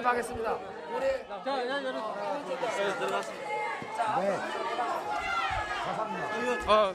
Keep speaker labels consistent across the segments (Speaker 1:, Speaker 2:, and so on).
Speaker 1: 진입하겠습니다. 우리 자, 열어. 들어갔습니다. 자,
Speaker 2: 위원장,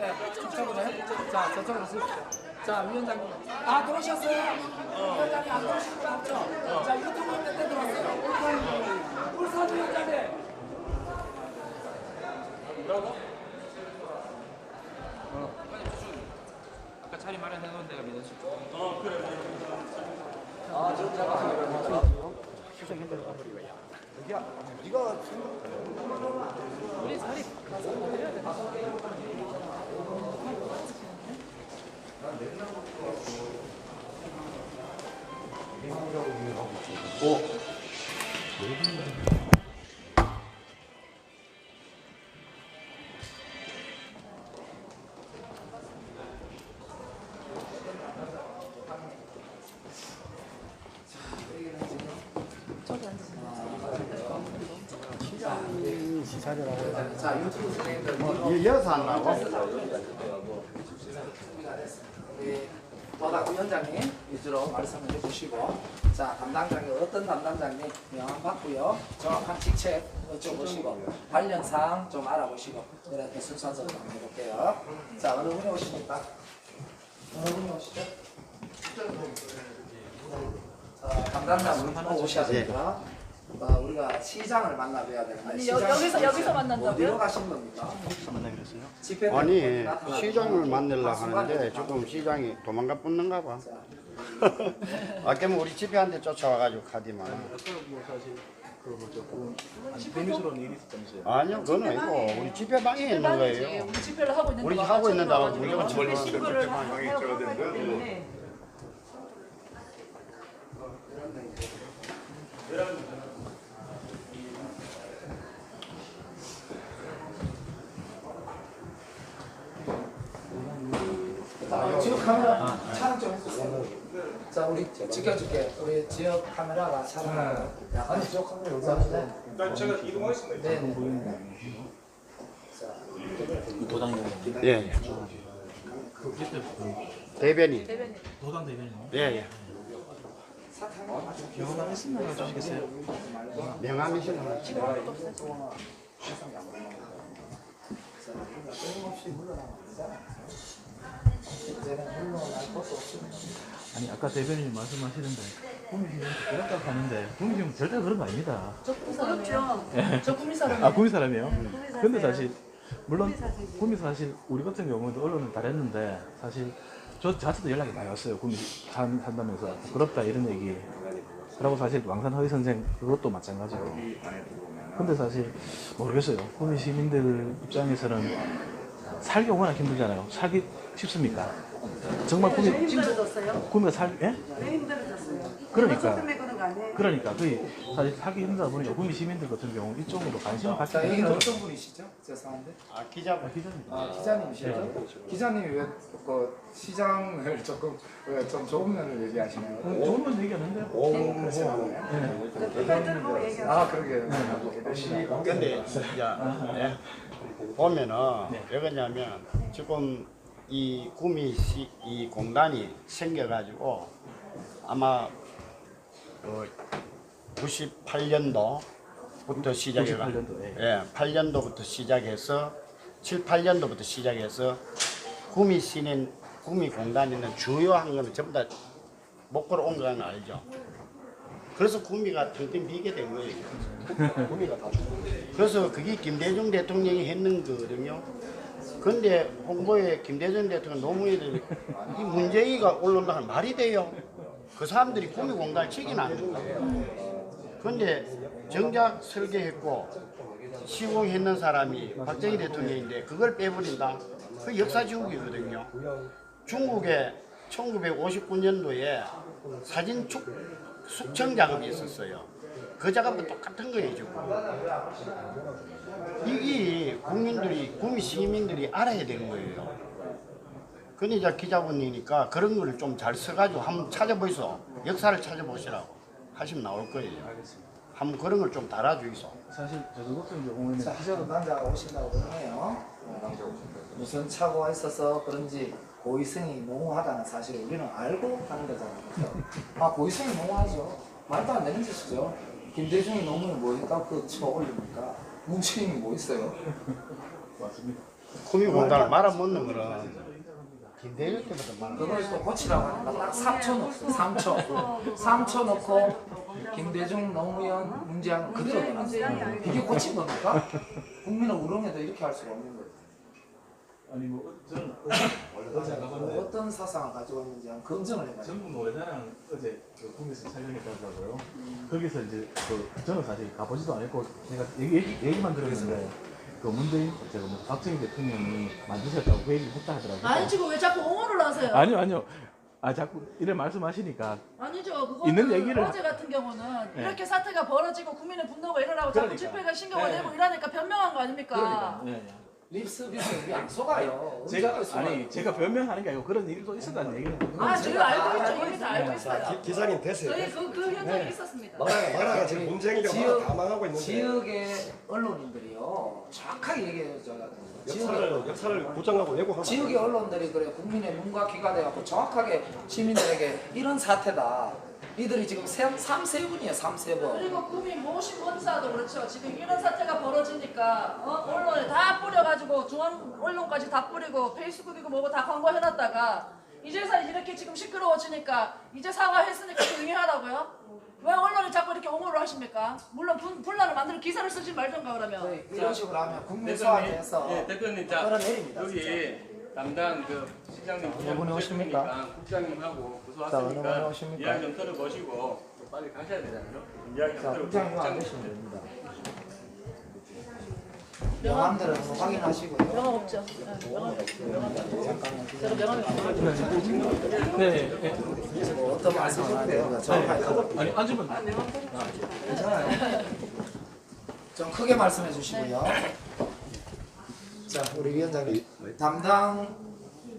Speaker 1: 네. 자, 저쪽으로 서십시오. 자, 위원장님. 다 들어오셨어요? 위원장님 안 들어오신 분 없죠? 자, 유튜브 몇대 들어왔어요? 울산 위원장님.
Speaker 3: 아까 자리 마련해 놓은 데가 민원 실
Speaker 1: 자, 유튜브 선생님들
Speaker 4: 이 여서 한다고?
Speaker 1: 우리 보다 위원장님 위주로 말씀을 해주시고 자 담당자님 어떤 담당자님 명함 받고요 정확한 직책 여쭤보시고 관련사항 좀 알아보시고 이렇게 순서대로 한번 해볼게요 자 어느 분이 오십니까? 어느 분이 오시죠? 자 담당자분 오셔야 됩니다 어, 우리가 시장을 만나 뵈야 되는데
Speaker 2: 아니, 여- 여기서- 여기서 만난다고요?
Speaker 1: 어디로 가신 겁니까? 집회 때
Speaker 4: 아니
Speaker 1: 나타나서
Speaker 4: 시장을
Speaker 1: 한순간에
Speaker 4: 하는데 조금 시장이 도망가 붙는가 봐. 아까면 우리 집에한테 쫓아와가지고 가디만. 아니요, 그건 아니고 우리 집에 방에 있는 거예요.
Speaker 2: 우리 집회를 하고 있는데
Speaker 4: 우리 하고 있는다고
Speaker 2: 와가지고
Speaker 4: 우리가
Speaker 2: 집회 신고를 하고 때문에
Speaker 1: 자, 지역 카메라 촬영 좀 해주세요. 자, 우리 지켜줄게. 우리 지역 카메라가 촬영하고. 아니, 지역 카메라 여기 있는데.
Speaker 5: 일단 제가 이동하겠습니다.
Speaker 1: 네, 네.
Speaker 4: 예. 예. 대변인.
Speaker 2: 대변인
Speaker 3: 도당 대변인
Speaker 4: 예, 예.
Speaker 3: 한번 신나게 주시겠어요?
Speaker 4: 명함이 실은
Speaker 1: 끊임없이 물러나고 아니잖아요. 이제는 물러날 것도 없습니다.
Speaker 3: 아니 아까 대변인이 말씀하시는데 구미시민 그렇다고 하는데 구미시민 절대 그런 거 아닙니다.
Speaker 2: 저 구미 사람이에요. 저 구미
Speaker 3: 아
Speaker 2: 사람이에요.
Speaker 3: 구미 사람이에요?
Speaker 2: 구미
Speaker 3: 근데
Speaker 2: 사세요.
Speaker 3: 사실 물론.
Speaker 2: 구미
Speaker 3: 사실 우리 같은 경우도 언론을 잘했는데 사실 저 자체도 연락이 많이 왔어요. 구미 산, 산다면서 부끄럽다 이런 얘기. 그리고 사실 왕산 허위 선생 그것도 마찬가지고. 근데 사실 모르겠어요. 구미 시민들 입장에서는 살기 워낙 힘들잖아요. 살기 쉽습니까? 정말
Speaker 2: 왜
Speaker 3: 구미
Speaker 2: 힘들어졌어요?
Speaker 3: 구미가 살 예?
Speaker 2: 왜 힘들어졌어요?
Speaker 3: 그러니까.
Speaker 2: 이거 때문에 그런 거 아니에요?
Speaker 3: 그러니까 그 사실 살기 힘들다 보니까 구미 시민들 같은 경우 이쪽으로 관심을
Speaker 1: 자, 여기는
Speaker 3: 힘들어요.
Speaker 1: 어떤 분이시죠? 죄송한데.
Speaker 4: 아 기자분
Speaker 3: 아, 기자님.
Speaker 1: 아, 기자님이시죠? 기자님이 왜 그 시장을 조금 왜 좀 좋은 면을 얘기하시나요?
Speaker 3: 어, 좋은 건 얘기하는데
Speaker 1: 그렇지 않아요?
Speaker 2: 끝까지 들어보고 얘기하세요.
Speaker 1: 아, 그러게요.
Speaker 4: 근데 진짜 예. 보면은 왜 그러냐면 지금 이 구미 시, 이 공단이 생겨가지고 아마 그 98년도부터 시작해가
Speaker 3: 98년도, 예.
Speaker 4: 예, 8년도부터 시작해서 7, 8년도부터 시작해서 구미 시는 구미 공단에는 주요한 거는 전부 다 목포로 온 거는 알죠. 그래서 구미가 텅텅 비게 된 거예요. 구미가 다 그래서 그게 김대중 대통령이 했는 거거든요. 근데 홍보에 김대중 대통령 노무현이 이 문재인이가 올라온다 하면 말이 돼요. 그 사람들이 구미 공단을 책임하는 거예요. 근데 정작 설계했고 시공했는 사람이 박정희 대통령인데 그걸 빼버린다. 그 역사 지우기거든요. 중국에 1959년도에 사진 축, 숙청 작업이 있었어요. 그 작업도 똑같은 거예요, 지금. 이게 국민들이, 국민 시민들이 알아야 되는 거예요. 근데 이제 기자분이니까 그런 거를 좀 잘 써가지고 한번 찾아보이소. 역사를 찾아보시라고 하시면 나올 거예요. 한번 그런 걸 좀 달아주이소.
Speaker 3: 사실 저도 같은 경우에는
Speaker 1: 자, 기자 담당자가 오신다고 그러네요. 무슨 착오가 있어서 그런지 고의성이 농후하다는 사실을 우리는 알고 하는 거잖아요. 그죠? 아, 고의성이 농후하죠. 말도 안 되는 짓이죠. 김대중이 농문을 뭐니까 그 쳐올립니까? 문재인이 뭐 있어요?
Speaker 4: 구미 공단을 말아 먹는 거는 김대중 때부터 말아.
Speaker 1: 그걸 또 고치라고 하니까 딱 3초 넣었어. 3초. 3초 넣고 김대중, 노무현, 문재인 그대로 넣어놨어요. 이게 고친 겁니까? 국민을 우롱해도 이렇게 할 수가 없는 거예요.
Speaker 3: 아니 뭐 저는 어제 가봤는데
Speaker 1: 어떤 사상을 가지고 있는지 한번 검증을 해봐요.
Speaker 3: 전국 노래자랑 어제 그 구미에서 촬영했다더라고요. 거기서 이제 그 저는 사실 가보지도 않았고 제가 얘기, 얘기, 얘기만 들었는데 그 문재인 제가 뭐 박정희 대통령이 만드셨다고 그 얘기를 했다 하더라고요.
Speaker 2: 아니 지금 왜 자꾸 옹호를 하세요?
Speaker 3: 아니요 아니요. 아 자꾸 이래 말씀하시니까
Speaker 2: 아니죠. 그거는
Speaker 3: 있는 얘기를
Speaker 2: 어제 같은 경우는
Speaker 3: 네.
Speaker 2: 이렇게 사태가 벌어지고 국민의 분노가 일어나고 자꾸
Speaker 3: 그러니까.
Speaker 2: 집회가 신경을
Speaker 3: 네.
Speaker 2: 내고 이러니까 변명한 거 아닙니까?
Speaker 3: 그러니까 네.
Speaker 1: 립서비스 우리 안 속아요.
Speaker 3: 제가. 아니 제가 변명하는 게 아니고 그런 일도 있었다는 얘기는
Speaker 2: 아, 저희 알고 있죠.
Speaker 1: 알고
Speaker 2: 이미 다 알고 있어요.
Speaker 5: 기사님 됐어요.
Speaker 2: 저희 그, 그 현장에 있었습니다.
Speaker 5: 말하가 말하가 지금 문재인이
Speaker 1: 지역-
Speaker 5: 다 망하고 있는데
Speaker 1: 지역의 언론인들이요 정확하게 얘기해요.
Speaker 5: 역사를 역사를 보장하고 왜곡하고
Speaker 1: 지역의 언론들이 그래 국민의 문과 귀가 돼갖고 정확하게 시민들에게 이런 사태다. 이들이 지금 세, 3세분이에요. 3세분.
Speaker 2: 그리고 구미 모신 원사도 그렇죠. 지금 이런 사태가 벌어지니까 어? 언론에 다 뿌려가지고 중앙 언론까지 다 뿌리고 페이스북이고 뭐고 다 광고해놨다가 이제서 이렇게 지금 시끄러워지니까 이제 사과했으니까 응해하라고요? 왜 언론이 자꾸 이렇게 옹호를 하십니까? 물론 분, 분란을 만드는 기사를 쓰지 말던가 그러면.
Speaker 1: 이런 식으로 하면 국민 소화돼서
Speaker 6: 예, 대표님 자. 여기
Speaker 1: 진짜.
Speaker 6: 담당 그 시장님
Speaker 1: 어느 분이 오십니까?
Speaker 6: 국장님하고
Speaker 1: 자, 어느 분이
Speaker 6: 구수하시니까
Speaker 1: 오십니까?
Speaker 6: 이야기 좀 들어보시고 또 빨리 가셔야 되잖아요. 이야기 좀
Speaker 1: 자,
Speaker 6: 들어보시고
Speaker 1: 안 되시면 됩니다. 명함들은 한번 확인하시고요.
Speaker 2: 명함 없죠. 네, 명함
Speaker 1: 잠깐만
Speaker 2: 제가 명함이 없어요.
Speaker 3: 네, 네.
Speaker 1: 뭐 어떤 말씀을 하는데 정확하게
Speaker 3: 아니 앉으면
Speaker 1: 괜찮아요. 좀 크게 말씀해 주시고요. 자, 우리 위원장님 담당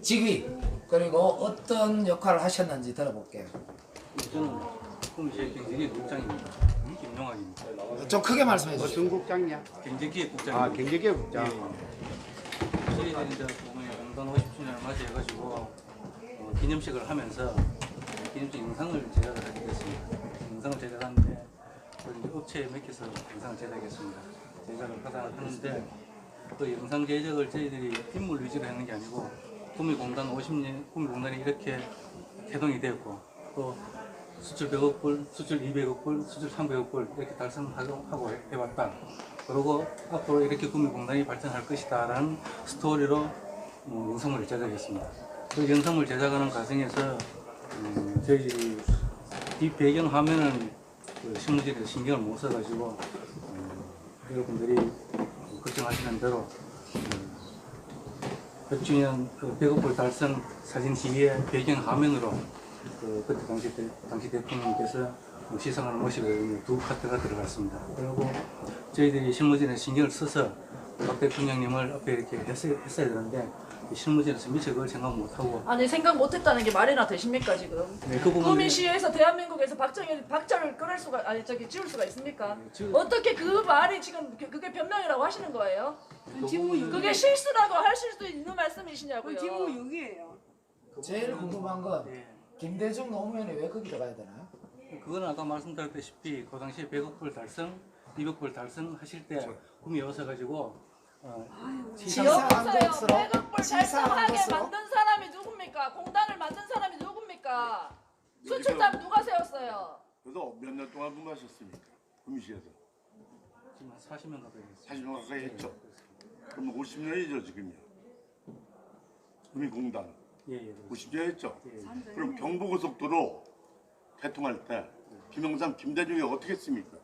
Speaker 1: 직위 그리고 어떤 역할을 하셨는지 들어볼게요.
Speaker 6: 저는 kum시의 경제기획 국장입니다. 김용학입니다.
Speaker 1: 좀 크게 말씀해 주시죠.
Speaker 4: 무슨 국장이야?
Speaker 6: 경제기획 국장.
Speaker 4: 아 경제개국장.
Speaker 6: 저희들이 이제 보면 공단 50주년을 맞이해가지고 어, 기념식을 하면서 기념식 영상을 제작을 하게 됐습니다. 영상을 제작하는데 업체에 맡겨서 영상을 제작했습니다. 제작을 하다 하는데 그 영상 제작을 저희들이 인물 위주로 하는 게 아니고 구미공단 50년 구미공단이 이렇게 개동이 되었고 또 수출 100억 불, 수출 200억 불, 수출 300억 불 이렇게 달성하고 하고 해왔다. 그리고 앞으로 이렇게 구미공단이 발전할 것이다 라는 스토리로 어, 영상물을 제작했습니다. 그 영상물 제작하는 과정에서 음, 저희들이 뒷 배경 화면은 그 실무진에서 신경을 못 써가지고 어, 여러분들이 걱정하시는 대로 음, 100주년 그 100억 불 달성 사진 뒤에 배경 화면으로 그 그때 당시, 대, 당시 대통령께서 시상하는 모습에 두 카트가 들어갔습니다. 그리고 저희들이 실무진에 신경을 써서 박 대통령님을 앞에 이렇게 했어야, 했어야 되는데 이 실무진에서 미처 그걸 생각 못하고
Speaker 2: 아니 생각 못했다는 게 말이나 되십니까 지금?
Speaker 6: 네, 그 부분은
Speaker 2: 구민시에서 대한민국에서 박정희 박자를 끊을 수가 아니 저기 지울 수가 있습니까?
Speaker 6: 네, 지울-
Speaker 2: 어떻게 그 말이 지금 그- 그게 변명이라고 하시는 거예요?
Speaker 6: 그 부분은
Speaker 2: 그게 실수라고 하실 수 있는 말씀이시냐고요?
Speaker 7: 직무유기예요.
Speaker 1: 제일 궁금한 건
Speaker 6: 예.
Speaker 1: 김대중 노무현이 왜 거기 들어가야 되나요?
Speaker 6: 그거는 아까 말씀드렸다시피 그 당시에 100억 불 달성, 200불 달성 하실 때 꿈이 어,
Speaker 2: 여보세요.
Speaker 1: 것으로,
Speaker 2: 백억불
Speaker 1: 치사한
Speaker 2: 달성하게
Speaker 1: 것으로.
Speaker 2: 만든 사람이 누굽니까? 공단을 만든 사람이 누굽니까? 수출장 누가 세웠어요?
Speaker 8: 그래서 몇 년 동안 근무하셨습니까? 구미시에서
Speaker 6: 지금 한 40년 가까이 됐어요.
Speaker 8: 40년 가까이 했죠. 그럼 50년이죠 지금이요. 구미공단
Speaker 6: 예, 예. 그렇습니다.
Speaker 8: 50년 했죠.
Speaker 6: 예.
Speaker 8: 그럼 경부고속도로 개통할 때 김영삼, 김대중이 어떻게 했습니까?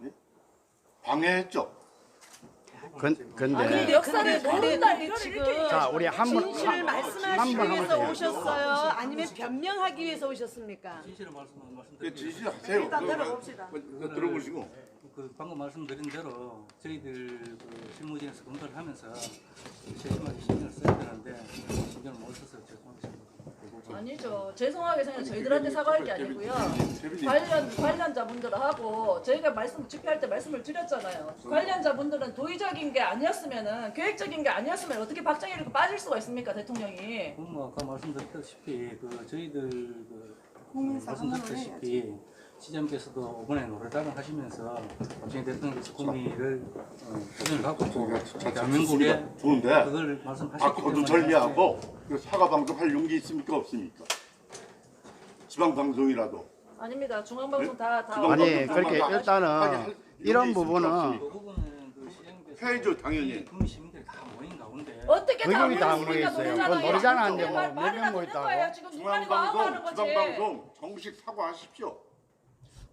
Speaker 8: 네? 방해했죠.
Speaker 4: 근, 근데
Speaker 2: 근데 역사를
Speaker 7: 근데
Speaker 2: 모른다
Speaker 7: 근데
Speaker 2: 이걸
Speaker 7: 지금
Speaker 2: 이렇게
Speaker 4: 자 우리 한번
Speaker 7: 진실을 말씀하시기
Speaker 4: 한번
Speaker 7: 위해서 오셨어요? 아니면 변명하기 위해서 오셨습니까?
Speaker 6: 진실을 말씀
Speaker 8: 그
Speaker 6: 말씀드릴게요.
Speaker 8: 지시하세요.
Speaker 7: 일단 들어봅시다.
Speaker 8: 그거 들어보시고
Speaker 6: 그 방금 말씀드린 대로 저희들 그 실무진에서 검토를 하면서 세심하게 신경을 써야 되는데 신경을 못 써서 죄송하게 생각합니다. 대부분.
Speaker 2: 아니죠. 죄송하게 생각 저희들한테 사과할 게 아니고요. 관련 관련자분들하고 저희가 말씀 집회할 때 말씀을 드렸잖아요. 관련자분들은 도의적인 게 아니었으면은 계획적인 게 아니었으면 어떻게 박정희를 빠질 수가 있습니까 대통령이?
Speaker 6: 그럼 뭐 아까 말씀드렸다시피 그 저희들 그 말씀드렸다시피 시장께서도 이번에 노래단을 하시면서 박정희 대통령께서 국민을 어, 표현을 갖고 또 대한민국에.
Speaker 8: 좋은데
Speaker 6: 그걸
Speaker 8: 아
Speaker 6: 말씀하셨기 때문에
Speaker 8: 거두절미하고 그 사과 방송 할 용기 있습니까 없습니까? 지방 방송이라도
Speaker 2: 아닙니다. 중앙방송 다 다.
Speaker 8: 그동안-
Speaker 4: 아니 그렇게 일단은 이런 부분은?
Speaker 6: 그 부분은 그 시장께서
Speaker 8: 해야죠, 당연히.
Speaker 6: 국민 시민들이 다 모인 가운데
Speaker 2: 어떻게 다
Speaker 4: 거기 다.
Speaker 2: 노래자랑에.
Speaker 4: 그건 노래자랑
Speaker 2: 지금
Speaker 4: 뭐
Speaker 2: 말-
Speaker 4: 몇
Speaker 2: 말이나
Speaker 4: 명
Speaker 2: 듣는
Speaker 4: 모였다고?
Speaker 2: 거예요. 지금 누가리 마음 하는
Speaker 8: 중앙방송,
Speaker 2: 거지.
Speaker 8: 지방방송 정식 사과하십시오.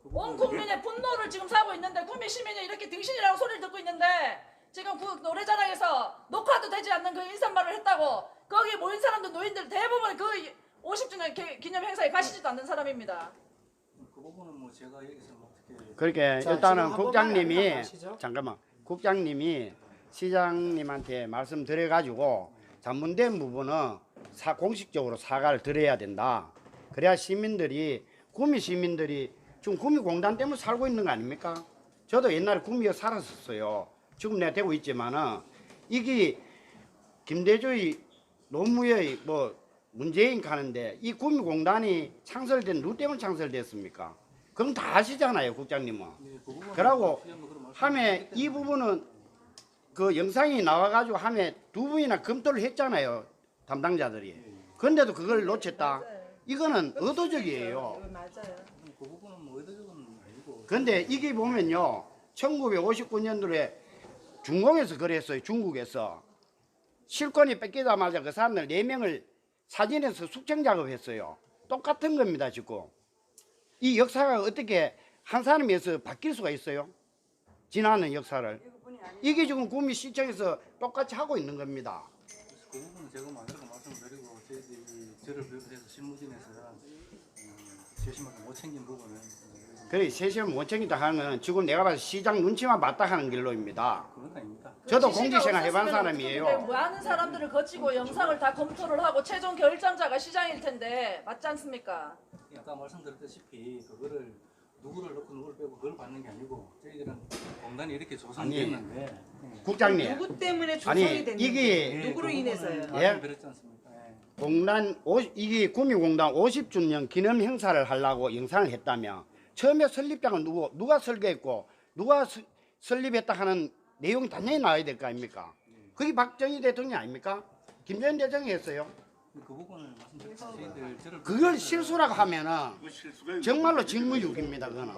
Speaker 2: 온 국민의 분노를 지금 사고 있는데 국민 시민이 이렇게 등신이라고 소리를 듣고 있는데 지금 그 노래자랑에서 녹화도 되지 않는 그 인사말을 했다고 거기 모인 사람들 노인들 대부분 그 50주년 기- 기념 행사에 가시지도 않는 사람입니다.
Speaker 6: 그 부분은 뭐 제가 여기서 뭐 어떻게
Speaker 4: 그렇게
Speaker 1: 자,
Speaker 4: 일단은
Speaker 1: 지금 한
Speaker 4: 국장님이
Speaker 1: 하시죠.
Speaker 4: 잠깐만 국장님이 시장님한테 말씀 드려가지고 잘못된 부분은 사, 공식적으로 사과를 드려야 된다. 그래야 시민들이 구미 시민들이 지금 구미 공단 때문에 살고 있는 거 아닙니까? 저도 옛날에 구미에 살았었어요. 지금 내가 되고 있지만은 이게 김대중의 노무현의 뭐 문재인 가는데 이 구미 공단이 창설된 누 때문에 창설됐습니까? 그럼 다 아시잖아요, 국장님은.
Speaker 6: 네, 그
Speaker 4: 그러고 함에 이 부분은 그 영상이 나와가지고 함에 두 분이나 검토를 했잖아요, 담당자들이. 그런데도 그걸 놓쳤다. 이거는 의도적이에요.
Speaker 7: 맞아요.
Speaker 6: 그 부분은 뭐
Speaker 4: 근데 이게 보면요, 1959년도에 중공에서 그랬어요, 중국에서. 실권이 뺏기자마자 그 사람들 네명을 사진에서 숙청 작업했어요. 똑같은 겁니다, 지금. 이 역사가 어떻게 한 사람에서 바뀔 수가 있어요? 지나는 역사를. 이게 지금 구미 시청에서 똑같이 하고 있는 겁니다.
Speaker 6: 그 부분은 제가 만들어 말씀드리고 저희들이 저를 비롯해서 실무진에서 음, 세심하게 못 챙긴 부분은 음,
Speaker 4: 그래, 못 챙긴다 하는 건 지금 내가 봐서 시장 눈치만 봤다 하는 길로입니다.
Speaker 6: 그건 아닙니다.
Speaker 4: 저도
Speaker 2: 그 지시가
Speaker 4: 공직생활 해본 사람이에요.
Speaker 2: 많은 사람들을 거치고 영상을 다 검토를 하고 최종 결정자가 시장일 텐데 맞지 않습니까?
Speaker 6: 아까 말씀드렸다시피 그거를 누구를 넣고 누구를 빼고 그걸 받는 게 아니고 저희들은 공단이 이렇게 조성됐는데 예.
Speaker 4: 국장님,
Speaker 7: 누구 때문에 조성이
Speaker 4: 아니
Speaker 7: 됐는지
Speaker 4: 이게
Speaker 7: 누구로
Speaker 6: 그
Speaker 7: 인해서요?
Speaker 4: 예?
Speaker 6: 않습니까? 예.
Speaker 4: 공단 오, 이게 구미공단 50주년 기념 행사를 하려고 영상을 했다면 처음에 설립장은 누구 누가 설계했고 누가 서- 설립했다 하는 내용이 당연히 나와야 될 거 아닙니까? 그게 박정희 대통령 아닙니까? 김대중 대통령이 했어요.
Speaker 6: 그 부분을 저를
Speaker 4: 그걸 실수라고 하면은
Speaker 8: 그
Speaker 4: 정말로 직무유기입니다. 그거는.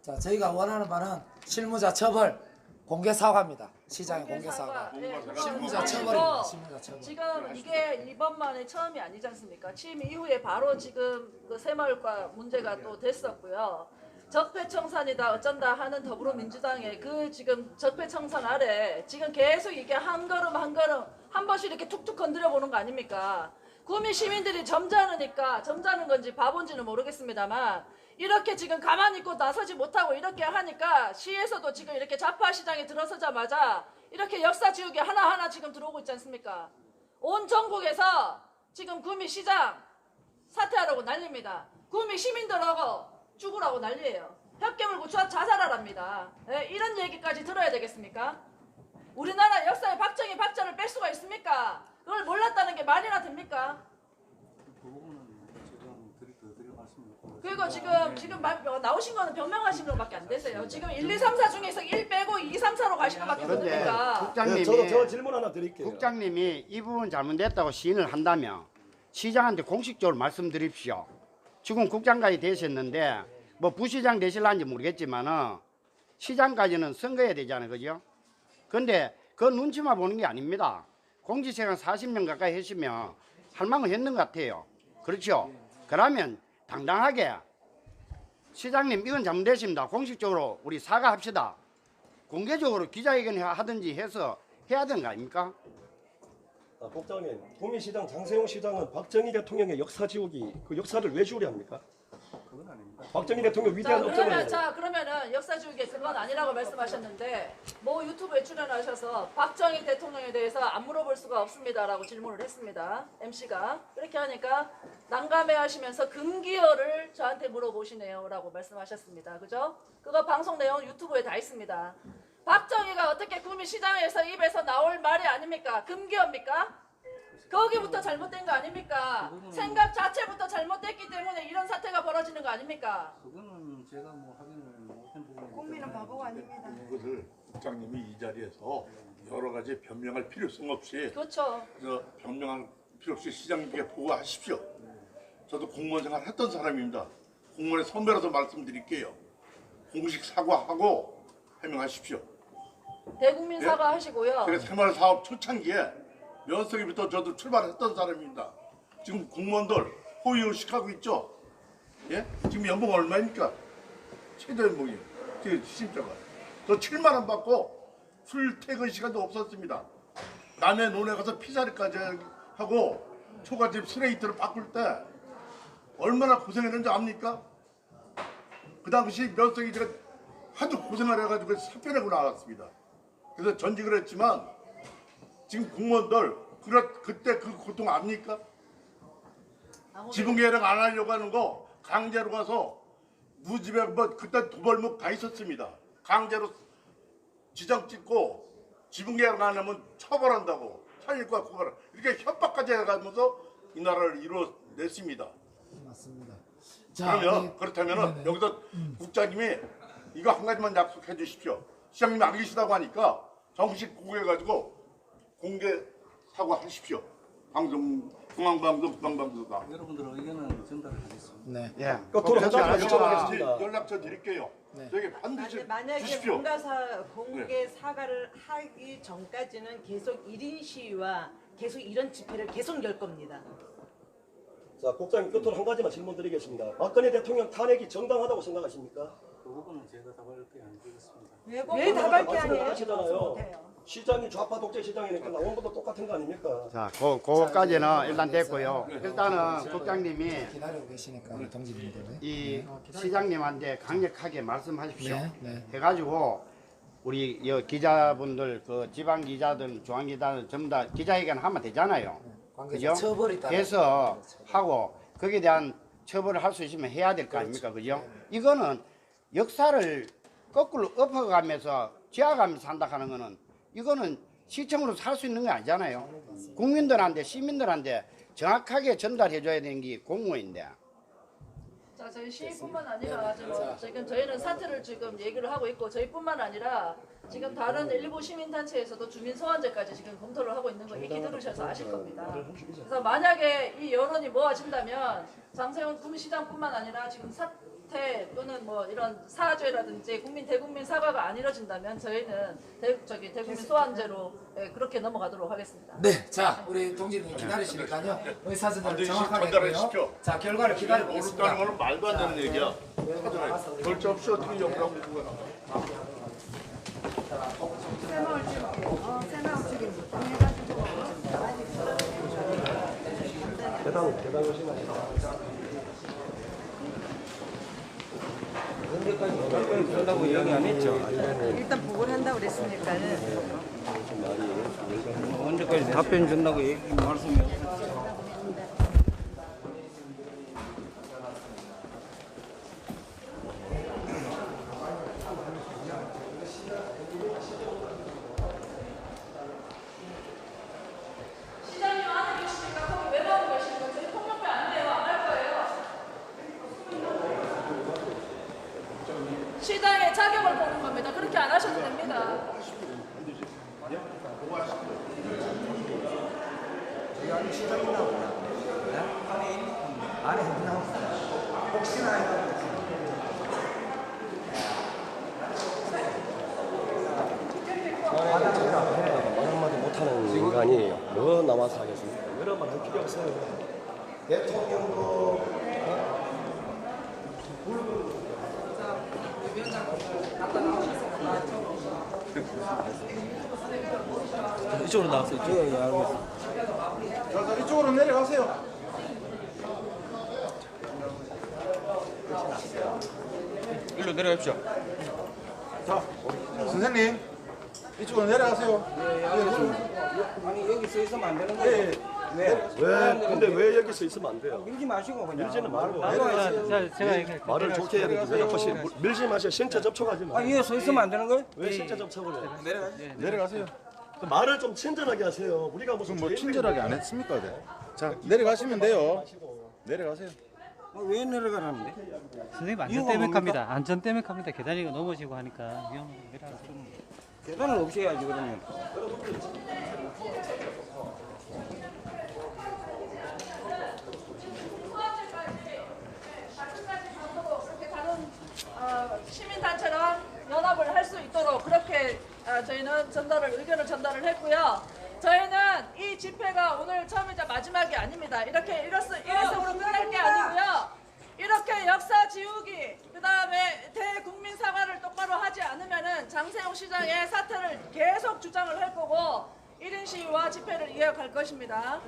Speaker 1: 자, 저희가 원하는 바는 실무자 처벌, 공개 사과입니다. 시장의 공개 사과.
Speaker 2: 예,
Speaker 1: 실무자
Speaker 2: 그거
Speaker 1: 처벌입니다. 실무자 처벌.
Speaker 2: 지금 이게 이번만에 처음이 아니지 않습니까? 취임 이후에 바로 지금 그 새마을과 문제가 또 됐었고요. 적폐청산이다 어쩐다 하는 더불어민주당의 그 지금 적폐청산 아래 지금 계속 이게 한 걸음 한 걸음 한 번씩 이렇게 툭툭 건드려 보는 거 아닙니까? 구미 시민들이 점잖으니까 점잖은 건지 바본지는 모르겠습니다만 이렇게 지금 가만히 있고 나서지 못하고 이렇게 하니까 시에서도 지금 이렇게 좌파 시장에 들어서자마자 이렇게 역사 지우개 하나하나 지금 들어오고 있지 않습니까? 온 전국에서 지금 구미 시장 사퇴하라고 난립니다. 구미 시민들하고 죽으라고 난리예요. 협gem을 고쳐 자살하랍니다. 예, 이런 얘기까지 들어야 되겠습니까? 우리나라 역사에 박정희 박자를 뺄 수가 있습니까? 그걸 몰랐다는 게 말이나 됩니까?
Speaker 6: 그 부분은 지금 드릴 더 드릴 말씀이 없고
Speaker 2: 그리고 지금 지금 말- 어, 나오신 거는 변명하신 것밖에 안 되세요. 지금 1, 2, 3, 4 중에서 1 빼고 2, 3, 4로 가신 것밖에
Speaker 4: 그런데
Speaker 2: 없으니까.
Speaker 5: 네,
Speaker 4: 국장님이
Speaker 5: 저도 저 질문 하나 드릴게요.
Speaker 4: 국장님이 이 부분 잘못됐다고 시인을 한다면 시장한테 공식적으로 말씀드립시오. 지금 국장까지 되셨는데 뭐 부시장 되실란지 모르겠지만은 시장까지는 선거해야 되잖아요, 그죠? 근데 그 눈치만 보는 게 아닙니다. 공직생활 40년 가까이 했으면 할 만은 했는 것 같아요. 그렇죠? 그러면 당당하게 시장님 이건 잘못됐습니다. 공식적으로 우리 사과합시다. 공개적으로 기자회견 하든지 해서 해야 되는 거 아닙니까?
Speaker 5: 아, 국장님, 구미시장 장세용 시장은 박정희 대통령의 역사 지우기 그 역사를 왜 지우려 합니까?
Speaker 6: 그건 아닙니다.
Speaker 5: 박정희 대통령
Speaker 2: 자
Speaker 5: 위대한
Speaker 2: 그러면
Speaker 5: 업적을
Speaker 2: 자 그러면은 역사 지우개 그건 아니라고 말씀하셨는데 뭐 유튜브에 출연하셔서 박정희 대통령에 대해서 안 물어볼 수가 없습니다라고 질문을 했습니다 MC가 그렇게 하니까 난감해하시면서 금기어를 저한테 물어보시네요라고 말씀하셨습니다 그죠? 그거 방송 내용 유튜브에 다 있습니다 박정희가 어떻게 구미시장에서 입에서 나올 말이 아닙니까 금기어입니까? 거기부터 잘못된 거 아닙니까? 생각 자체부터 잘못됐기 때문에 이런 사태가 벌어지는 거 아닙니까?
Speaker 6: 그거는 제가 뭐 확인을 못한 부분이기
Speaker 7: 국민은 바보가 아닙니다.
Speaker 8: 그것을 국장님이 이 자리에서 여러 가지 변명할 필요성 없이
Speaker 2: 그렇죠.
Speaker 8: 그 변명할 필요 없이 시장님께 보고하십시오. 저도 공무원 생활 했던 사람입니다. 공무원의 선배로서 말씀드릴게요. 공식 사과하고 해명하십시오.
Speaker 2: 대국민
Speaker 8: 예?
Speaker 2: 사과하시고요.
Speaker 8: 그래서 새마을 사업 초창기에 면세기부터 저도 출발했던 사람입니다. 지금 공무원들 호의호식하고 있죠. 예? 지금 연봉 얼마입니까? 최저 연봉이요. 그 시심자가. 저 7만 원 받고 출퇴근 시간도 없었습니다. 남의 논에 가서 피자리까지 하고 초가집 스레이트를 바꿀 때 얼마나 고생했는지 압니까? 그 당시 면세기 제가 하도 고생을 해가지고 사표 내고 나왔습니다. 그래서 전직을 했지만 지금 공무원들 그렇 그때 그 고통 압니까? 지분 계약 안 하려고 하는 거 강제로 가서 무집에 뭐 그때 도벌목 다 있었습니다. 강제로 지정 찍고 지분 계약 안 하면 처벌한다고 살릴과 고발 이렇게 협박까지 해가면서 이 나라를 이루어냈습니다.
Speaker 1: 맞습니다.
Speaker 8: 그러면
Speaker 1: 이-
Speaker 8: 그렇다면은
Speaker 1: 네네.
Speaker 8: 여기서 국장님이 이거 한 가지만 약속해 주십시오. 시장님이 안 계시다고 하니까 정식 보고해가지고 공개 사과하십시오. 방송 중앙방송 중앙방송다.
Speaker 6: 여러분들 의견은 전달하겠습니다.
Speaker 1: 네.
Speaker 4: 예.
Speaker 5: 끝으로 한 가지만
Speaker 4: 그렇죠.
Speaker 5: 여쭤보겠습니다.
Speaker 8: 연락처 드릴게요.
Speaker 1: 네.
Speaker 8: 저에게 반드시
Speaker 7: 만약- 만약에
Speaker 8: 주십시오.
Speaker 7: 공개, 사, 공개 사과를 하기 전까지는 계속 1인 시위와 계속 이런 집회를 계속 열 겁니다.
Speaker 5: 자, 국장님 끝으로 한 가지만 질문 드리겠습니다. 박근혜 대통령 탄핵이 정당하다고 생각하십니까?
Speaker 6: 그 부분은 제가 답할 게 아니겠습니다.
Speaker 7: 왜 답할 게 아니에요?
Speaker 5: 하시잖아요. 시장이 좌파 독재 시장이니까 나온 것도 똑같은 거 아닙니까?
Speaker 4: 자, 그, 그거까지는 일단 됐고요. 일단은 국장님이
Speaker 1: 기다리고 계시니까 동지님들.
Speaker 4: 이 시장님한테 강력하게 말씀하십시오.
Speaker 1: 네, 네.
Speaker 4: 해가지고 우리 여 기자분들 그 지방 기자들 중앙 기자들 전부 다 기자회견 하면 되잖아요.
Speaker 1: 관계자
Speaker 4: 그죠?
Speaker 1: 처벌이.
Speaker 4: 해서 하고 거기에 대한 처벌을 할 수 있으면 해야 될 거 아닙니까, 그죠? 이거는 역사를 거꾸로 엎어가면서 지어가면서 한다 하는 거는 이거는 시청으로 살 수 있는 게 아니잖아요. 국민들한테 시민들한테 정확하게 전달해 줘야 되는 게 공무원인데
Speaker 2: 자, 저희 시뿐만 아니라 지금, 지금 저희는 사태를 지금 얘기를 하고 있고 저희뿐만 아니라 지금 다른 일부 시민단체에서도 주민 소환제까지 지금 검토를 하고 있는 거 익히 들으셔서 아실 겁니다. 그래서 만약에 이 여론이 모아진다면 장세훈 구시장뿐만 아니라 지금 사 태 또는 뭐 이런 사죄라든지 국민 대국민 사과가 안 이뤄진다면 저희는 대, 저기 대국민 소환제로 예, 그렇게 넘어가도록 하겠습니다.
Speaker 1: 네, 자 우리 동지님 기다리시니까요. 우리 사진을 정확하게.
Speaker 8: 시켜.
Speaker 1: 자 결과를 기다리고
Speaker 8: 모른다는
Speaker 1: 있습니다.
Speaker 8: 거는 말도 안 되는 얘기야. 결제 없이 어떻게 영부라고 누가 나와?
Speaker 5: 대당 대당 조심하시 고.
Speaker 7: 일단 보고를 한다고 그랬으니까는
Speaker 9: 언제까지 답변 준다고 얘기 말씀이
Speaker 2: 시장님 안에 계시니까 거기 왜 나오고 계시는 거예요? 저희 폭력배 안 돼요. 안 할 거예요. 시장의 자격을 보는 겁니다. 그렇게 안 하셔도 됩니다.
Speaker 5: 말 한마디 못하는 인간이 뭐 남아서 하겠습니까? 여러 말 할 필요 없어요. 대통령도
Speaker 3: 이쪽으로 나왔어요.
Speaker 9: 이쪽으로 내려가세요. 일로 내려가십시오. 자, 선생님 이쪽으로 내려가세요.
Speaker 10: 아니 여기 서 있으면 안 되는 거예요. 왜?
Speaker 5: 왜 근데 왜 여기서 있으면 안 돼요?
Speaker 10: 밀지 마시고 그냥.
Speaker 5: 밀지는 말고
Speaker 6: 제가, 제가 얘기할
Speaker 5: 말을 좋게 해야 되지. 왜 자꾸 밀지 마세요. 신체 접촉하지 마.
Speaker 10: 아 여기 서 있으면 안 되는 거예요?
Speaker 5: 왜 신체 접촉을 해?
Speaker 9: 내려가세요.
Speaker 5: 그 말을 좀 친절하게 하세요. 우리가 무슨
Speaker 9: 뭐 친절하게 안 했습니까? 네. 자, 내려가시면 돼요. 내려가세요.
Speaker 10: 아, 왜 내려가라는데?
Speaker 6: 선생님 안전 때문에? 갑니다. 안전 때문에 갑니다. 계단이 넘어지고 하니까 위험합니다.
Speaker 10: 계단을 없애야지 그러면.
Speaker 2: 같은까지 정도로 그렇게 다른 어, 시민단체랑 연합을 할 수 있도록 어, 저희는 전달을 의견을 전달을 했고요. 저희는 이 집회가 오늘 처음이자 마지막이 아닙니다. 이렇게 이래서 이래서로 끝날 게 아니고요. 이렇게 역사 지우기, 그 다음에 대국민 사과를 똑바로 하지 않으면은 장세용 시장의 사퇴를 계속 주장을 할 거고 1인 시위와 집회를 이어갈 것입니다.